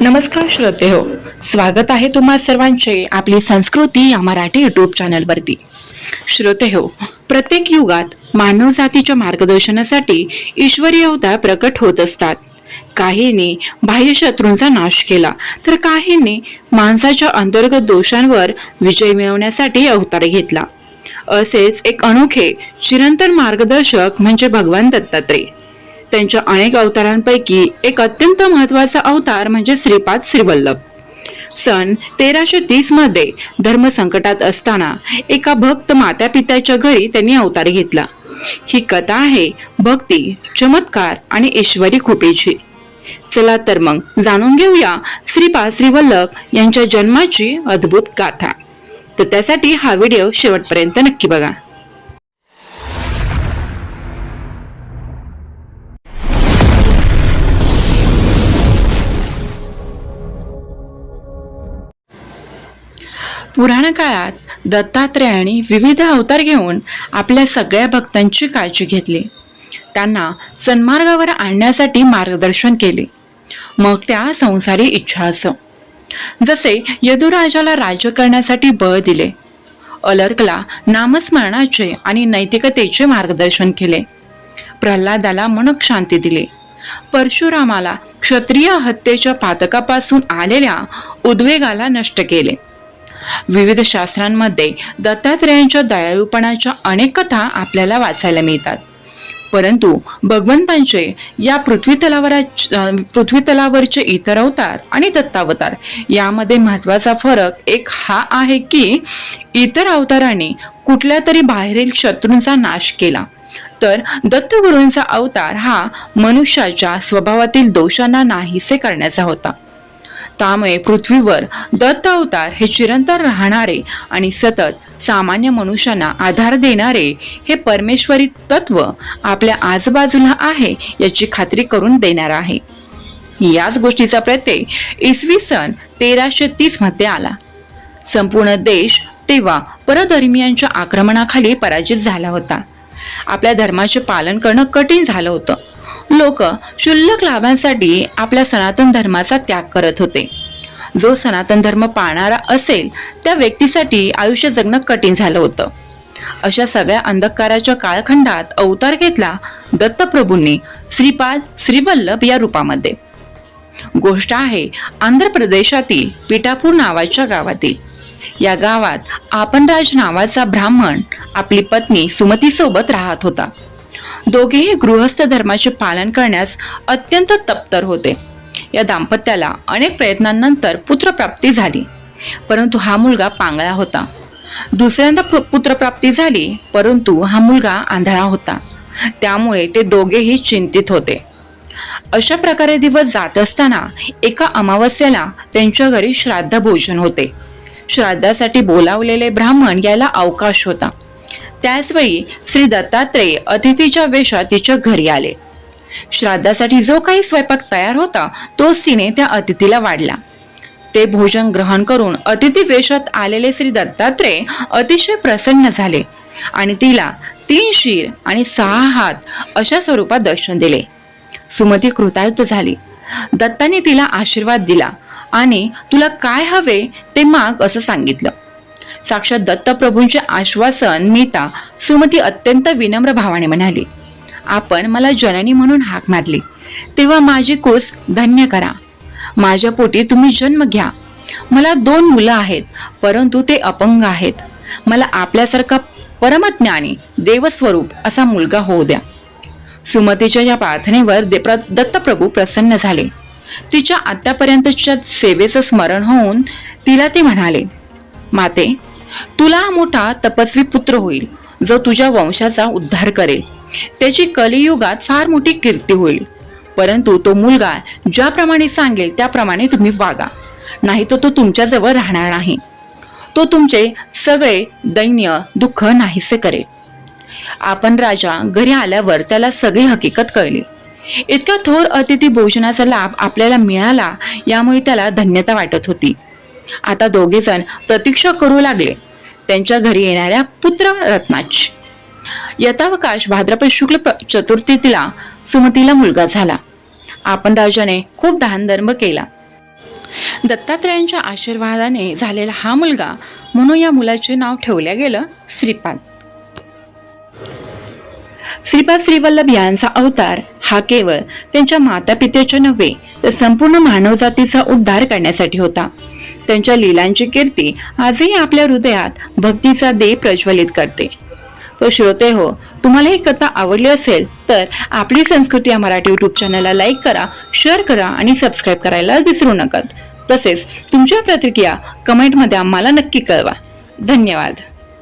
नमस्कार श्रोते हो. स्वागत आहे तुम्हा सर्वांचे आपली संस्कृती या मराठी युट्यूब चॅनलवरती श्रोते हो प्रत्येक युगात मानवजातीच्या मार्गदर्शनासाठी ईश्वरी अवतार प्रकट होत असतात. काहींनी बाह्य शत्रूंचा नाश केला तर काहींनी माणसाच्या अंतर्गत दोषांवर विजय मिळवण्यासाठी अवतार घेतला. असेच एक अनोखे चिरंतन मार्गदर्शक म्हणजे भगवान दत्तात्रय. त्यांच्या अनेक अवतारांपैकी एक अत्यंत महत्त्वाचा अवतार म्हणजे श्रीपाद श्रीवल्लभ. सन तेराशे तीसमध्ये धर्म संकटात असताना एका भक्त माता पित्याच्या घरी त्यांनी अवतार घेतला. ही कथा आहे भक्ती चमत्कार आणि ईश्वरी कृपेची. चला तर मग जाणून घेऊया श्रीपाद श्रीवल्लभ यांच्या जन्माची अद्भुत गाथा. तर त्यासाठी हा व्हिडिओ शेवटपर्यंत नक्की बघा. पुराण काळात दत्तात्रेयाने विविध अवतार घेऊन आपल्या सगळ्या भक्तांची काळजी घेतली. त्यांना सन्मार्गावर आणण्यासाठी मार्गदर्शन केले. मग त्या संसारी इच्छा असो जसे यदुराजाला राज्य करण्यासाठी बळ दिले. अलर्कला नामस्मरणाचे आणि नैतिकतेचे मार्गदर्शन केले. प्रल्हादाला मनक शांती दिली. परशुरामाला क्षत्रिय हत्येच्या पातकापासून आलेल्या उद्वेगाला नष्ट केले. विविध शास्त्रांमध्ये दत्तात्रेयांच्या दयाळूपणाच्या अनेक कथा आपल्याला वाचायला मिळतात. परंतु भगवंतांचे या पृथ्वीतलावरा पृथ्वीतलावरचे इतर अवतार आणि दत्तावतार यामध्ये महत्त्वाचा फरक एक हा आहे की इतर अवतारांनी कुठल्या तरी बाहेरील शत्रूंचा नाश केला. तर दत्तगुरूंचा अवतार हा मनुष्याच्या स्वभावातील दोषांना नाहीसे करण्याचा होता. त्यामुळे पृथ्वीवर दत्त अवतार हे चिरंतर राहणारे आणि सतत सामान्य मनुष्यांना आधार देणारे हे परमेश्वरी तत्व आपल्या आजूबाजूला आहे याची खात्री करून देणार आहे. याच गोष्टीचा प्रत्यय इसवी सन तेराशे तीसमध्ये आला. संपूर्ण देश तेव्हा परधर्मियांच्या आक्रमणाखाली पराजित झाला होता. आपल्या धर्माचे पालन करणं कठीण झालं होतं. लोक क्षुल्लक लाभांसाठी आपल्या सनातन धर्माचा त्याग करत होते. जो सनातन धर्म पाळणारा असेल त्या व्यक्तीसाठी आयुष्य जगणं कठीण झालं होतं. अशा सगळ्या अंधकाराच्या काळखंडात अवतार घेतला दत्तप्रभूंनी श्रीपाद श्रीवल्लभ या रूपामध्ये. गोष्ट आहे आंध्र प्रदेशातील पिठापूर नावाच्या गावातील. या गावात आपणराज नावाचा ब्राह्मण आपली पत्नी सुमतीसोबत राहत होता. दोघेही गृहस्थ धर्माचे पालन करण्यास अत्यंत तप्तर होते. या दाम्पत्याला अनेक प्रयत्नांनंतर पुत्रप्राप्ती झाली परंतु हा मुलगा पांगळा होता. दुसऱ्यांदा पुत्रप्राप्ती झाली परंतु हा मुलगा आंधळा होता. त्यामुळे ते दोघेही चिंतित होते. अशा प्रकारे दिवस जात असताना एका अमावस्येला त्यांच्या घरी श्राद्ध भोजन होते. श्राद्धासाठी बोलावलेले ब्राह्मण यायला अवकाश होता. त्याचवेळी श्री दत्तात्रेय अतिथीच्या वेशात तिच्या घरी आले. श्राद्धासाठी जो काही स्वयंपाक तयार होता तोच तिने त्या अतिथीला वाढला. ते भोजन ग्रहण करून अतिथी वेशात आलेले श्री दत्तात्रेय अतिशय प्रसन्न झाले आणि तिला तीन शीर आणि सहा हात अशा स्वरूपात दर्शन दिले. सुमती कृतार्थ झाली. दत्ताने तिला आशीर्वाद दिला आणि तुला काय हवे ते माग असं सांगितलं. साक्षात दत्तप्रभूंचे आश्वासन मिळता सुमती अत्यंत विनम्र भावाने म्हणाली आपण मला जननी म्हणून हाक मारली. तेव्हा माझी कोस धन्य करा. माझ्या पोटी तुम्ही जन्म घ्या. मला दोन मुलं आहेत परंतु ते अपंग आहेत. मला आपल्यासारखा परमज्ञानी देवस्वरूप असा मुलगा होऊ द्या. सुमतीच्या या प्रार्थनेवर दे- प्र- दत्तप्रभू प्रसन्न झाले. तिच्या आतापर्यंतच्या सेवेचं स्मरण होऊन तिला ते म्हणाले माते तुला मोठा तपस्वी पुत्र होईल जो तुझ्या वंशाचा उद्धार करेल. त्याची कलियुगात फार मोठी कीर्ती होईल. परंतु तो मुलगा ज्याप्रमाणे सांगेल त्याप्रमाणे तुम्ही वागा. नाही तो तो तुमच्याजवळ राहणार नाही. तो तुमचे सगळे दैन्य दुःख नाहीसे करेल. आपण राजा घरी आल्यावर त्याला सगळी हकीकत कळली. इतक्या थोर अतिथी भोजनाचा लाभ आपल्याला मिळाला यामुळे त्याला धन्यता वाटत होती. आता दोघे जण प्रतीक्षा करू लागले. त्यांच्या घरी येणाऱ्या पुत्र रत्नाची यथावकाश भाद्रपद शुक्ल चतुर्थीला सुमतीला मुलगा झाला. आपण राजाने खूप दानधर्म केला. दत्तात्रयांच्या आशीर्वादाने झालेला हा मुलगा म्हणून या मुलाचे नाव ठेवल्या गेलं श्रीपाद. श्रीपाद श्रीवल्लभ यांचा अवतार हा केवळ त्यांच्या मातापितेच्या नव्हे तर संपूर्ण मानवजातीचा उद्धार करण्यासाठी होता. त्यांच्या लीलांची कीर्ती आजही आपल्या हृदयात भक्तीचा दे प्रज्वलित करते. तो श्रोते हो तुम्हाला ही कथा आवडली असेल तर आपली संस्कृती या मराठी यूट्यूब चॅनलला लाईक करा शेअर करा आणि सबस्क्राईब करायला विसरू नका. तसेच तुमच्या प्रतिक्रिया कमेंटमध्ये आम्हाला नक्की कळवा. धन्यवाद.